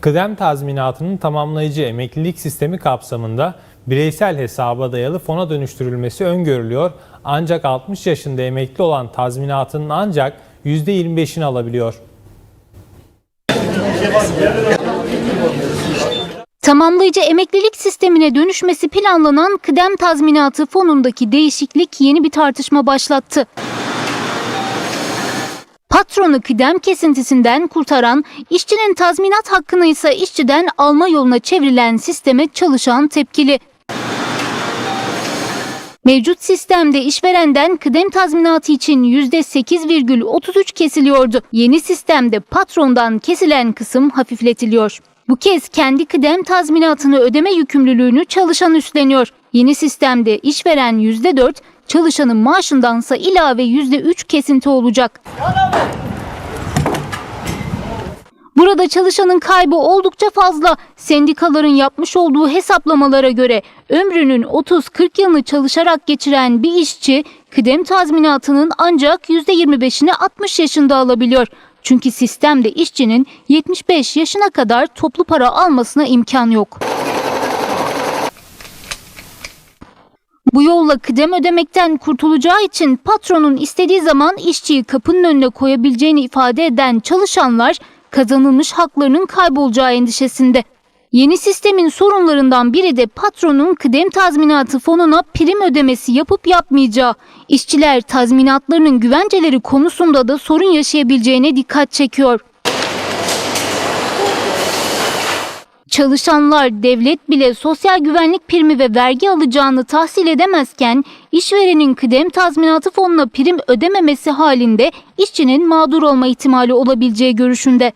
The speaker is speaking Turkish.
Kıdem tazminatının tamamlayıcı emeklilik sistemi kapsamında bireysel hesaba dayalı fona dönüştürülmesi öngörülüyor. Ancak 60 yaşında emekli olan tazminatının ancak %25'ini alabiliyor. Tamamlayıcı emeklilik sistemine dönüşmesi planlanan kıdem tazminatı fonundaki değişiklik yeni bir tartışma başlattı. Patronu kıdem kesintisinden kurtaran, işçinin tazminat hakkını ise işçiden alma yoluna çevrilen sisteme çalışan tepkili. Mevcut sistemde işverenden kıdem tazminatı için %8,33 kesiliyordu. Yeni sistemde patrondan kesilen kısım hafifletiliyor. Bu kez kendi kıdem tazminatını ödeme yükümlülüğünü çalışan üstleniyor. Yeni sistemde işveren %4, çalışanın maaşındansa ilave %3 kesinti olacak. Burada çalışanın kaybı oldukça fazla. Sendikaların yapmış olduğu hesaplamalara göre ömrünün 30-40 yılını çalışarak geçiren bir işçi kıdem tazminatının ancak %25'ini 60 yaşında alabiliyor. Çünkü sistemde işçinin 75 yaşına kadar toplu para almasına imkan yok. Bu yolla kıdem ödemekten kurtulacağı için patronun istediği zaman işçiyi kapının önüne koyabileceğini ifade eden çalışanlar kazanılmış haklarının kaybolacağı endişesinde. Yeni sistemin sorunlarından biri de patronun kıdem tazminatı fonuna prim ödemesi yapıp yapmayacağı. İşçiler tazminatlarının güvenceleri konusunda da sorun yaşayabileceğine dikkat çekiyor. Çalışanlar devlet bile sosyal güvenlik primi ve vergi alacağını tahsil edemezken işverenin kıdem tazminatı fonuna prim ödememesi halinde işçinin mağdur olma ihtimali olabileceği görüşünde.